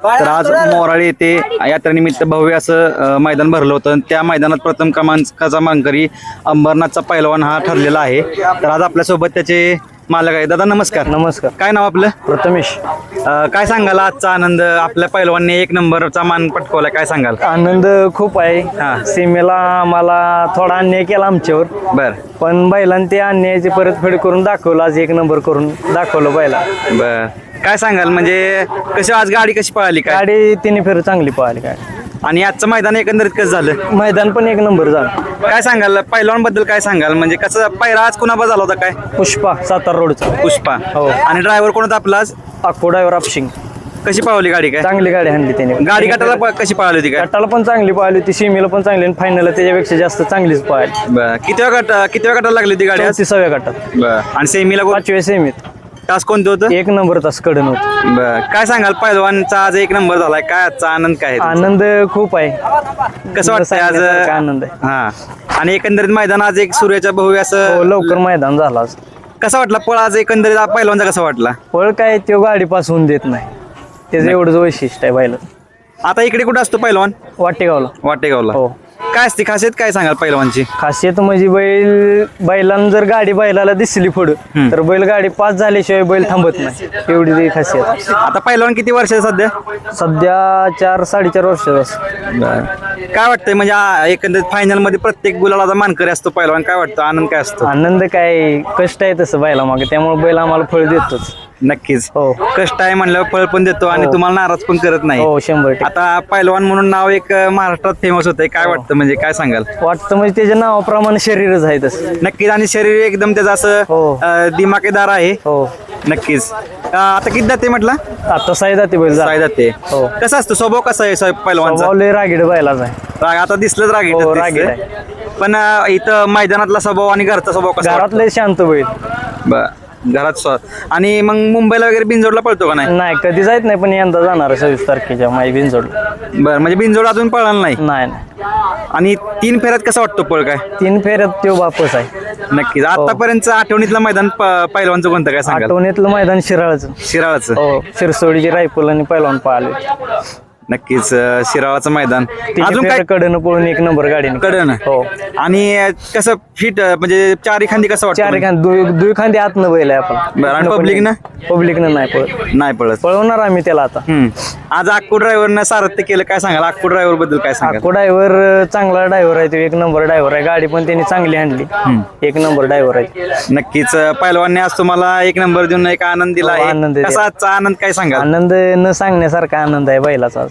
तर आज मोराळे येथे यात्रेनिमित्त भव्य असं मैदान भरलं होतं. आणि त्या मैदानात प्रथम क्रमांकाचा मानकरी अंबरनाथचा पैलवान हा ठरलेला आहे. तर आज आपल्यासोबत त्याचे मालक आहे दादा नमस्कार. नमस्कार. काय नाव आपलं? प्रथमेश. काय सांगाल? आजचा आनंद आपल्या पैलवानने एक नंबरचा मान पटकवला काय सांगाल? आनंद खूप हा. आहे सीमेला आम्हाला थोडा अन्याय केला आमच्यावर. बर. पण बैलांनी ते अन्यायाची परतफेड करून दाखवलं. आज एक नंबर करून दाखवलं बैला. बर. काय सांगाल? म्हणजे कशी आज गाडी कशी पळाली काय? गाडी तिने फेर चांगली पळाली काय. आणि आजचं मैदान एकंदरीत कसं झालं? मैदान पण एक नंबर झालं. काय सांगाल? पैलवानबद्दल काय सांगाल? म्हणजे कसं पैरा आज कुणाबा झाला होता काय? पुष्पा सातारा रोडचा. पुष्पा. हो. आणि ड्रायव्हर कोण होता आपला आज? अक्को ड्रायव्हर अपशिंग. कशी पळवली गाडी काय? चांगली गाडी आणली त्याने. गाडी गटाला प- कशी पळाली होती काय? गटाला पण चांगली पळाली होती सीमेला पण चांगली आणि फायनलला त्याच्यापेक्षा जास्त चांगलीच पळाली. बरं. किती वेळ गट किती वेळ गटाला लागली होती गाडी आज? चौतीसाव्या गटात. बरं. आणि सेमीला कोण- पाचव्या सेमीत तास कोणतं होतं? एक नंबर तास कडन होत बरं. काय सांगाल? पैलवानचा आज एक नंबर झालाय. काय आजचा आनंद काय आहे? आनंद खूप आहे. कसं वाटतंय आज सांगण्यासारखा आनंद आहे. हा. आणि एकंदरीत मैदान आज एक सूर्याच्या भव्य हो असं लवकर मैदान झालं आज. कसा वाटला? पळ आज एकंदरीत आ- पैलवानचा कसा वाटला? पळ काय तो गाडी पासून देत नाही. त्याचं एवढंच वैशिष्ट्य आहे बैल आता इकडे कुठं असतो पैलवान वाटेगावला. वाटेगावला. हो. काय असते? खासियत काय सांगाल पैलवानची? खासियत म्हणजे बैल बैलांना जर गाडी बैलाला दिसली पुढं तर बैल गाडी पास झाल्याशिवाय बैल थांबत नाही. एवढी ती खासियत. आता पैलवान किती वर्ष आहे सध्या? सध्या चार साडेचार वर्षाचा असतो. काय वाटतंय? म्हणजे आ- एकंदरीत फायनलमध्ये प्रत्येक गुलाला मानकरी असतो पैलवान काय वाटतं? आनंद काय असतो? आनंद काय? कष्ट आहे तसं बैला मागे. त्यामुळे बैल आम्हाला फळ देतोच. नक्कीच. हो. कष्ट आहे म्हणल्यावर फळ पण देतो आणि हो. तुम्हाला नाराज पण करत नाही. हो शंभर टक्के. आता पैलवान म्हणून नाव एक अं, महाराष्ट्रात फेमस होतंय. काय वाटतं? म्हणजे काय सांगाल? वाटतं म्हणजे त्याच्या नावाप्रमाणे शरीरच आहे तसं. नक्कीच. आणि शरीर एकदम त्याचं असं हो. अं, दिमाकेदार आहे. हो. नक्कीच. अं, आता किती जाते म्हटलं? आता साईदा ते बैल साय जाते हो. कसं असतं? स्वभाव कसा आहे साहेब स्वभाव लय रागीड बैलाच आहे. राग आता दिसलंच राग हो, रागीट दिसतंय. पण अं, इथं मैदानातला स्वभाव आणि घरचा स्वभाव कसा घरात लय शांत बैल? बरं. घरात स्व आणि मग मुंबईला वगैरे बिनजोडला पळतो का नाही? नाही कधी जायत नाही पण यंदा जाणार आहे सव्वीस तारखेच्या माई बिनजोडला. बरं म्हणजे बिनजोड अजून पळाला नाही? नाही नाही. आणि तीन फेऱ्यात कसा वाटतो पळ काय? तीन फेऱ्यात तो बापच आहे. नक्कीच. आतापर्यंत आठवणीतलं मैदान प- पैलवानचं कोणतं काय सांगाल? आठवणीतलं मैदान शिराळचं. शिराळाचं. हो शिरसोडीची रायफल आणि पैलवान पाहिले नक्कीच अं, शिराळाचं मैदान. अजून काय? कडनं पळून एक नंबर गाडीने. कडन. हो. आणि अं, कसं फिट म्हणजे चारी खांदी कसं चार वाटतं खांदी दुई खांदी आतनं बैल आहे आपण. बरं, आणि public न? नाही पळत. नाही पळत. पळवणार आम्ही त्याला आता. हम्म. आज अक्कू ड्रायव्हरनं सारथ्य केलं काय सांगाल? अक्कू ड्रायव्हरबद्दल काय सांगाल? अक्को ड्रायव्हर चांगला ड्रायव्हर आहे तो. एक नंबर ड्रायव्हर आहे. गाडी पण त्यांनी चांगली आणली. एक नंबर ड्रायव्हर आहे. नक्कीच अं, पैलवानने आज तुम्हाला एक नंबर देऊन एक आनंद दिला हो, आहे. आनंद दिला. कसा आजचा आनंद काय सांगाल? आनंद न सांगण्यासारखा आनंद आहे बैलाचा आज.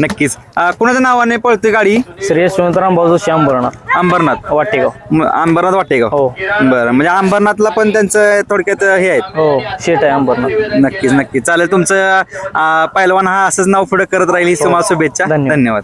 नक्कीच. अं, कुणाच्या नावाने पळते गाडी? श्री यशवंत रामभाऊ जोशी अंबरनाथ. अंबरनाथ. वाटेगाव. म- अंबरनाथ वाटे का हो. बरं म्हणजे अंबरनाथला पण त्यांचं थोडक्यात हे आहेत. हो शेट आहे अंबरनाथ. नक्कीच नक्कीच. चालेल तुमचं अं, पैलवान हा असंच नाव पुढे करत राहील. ही. तुम्हाला शुभेच्छा. धन्यवाद. धन्यवाद.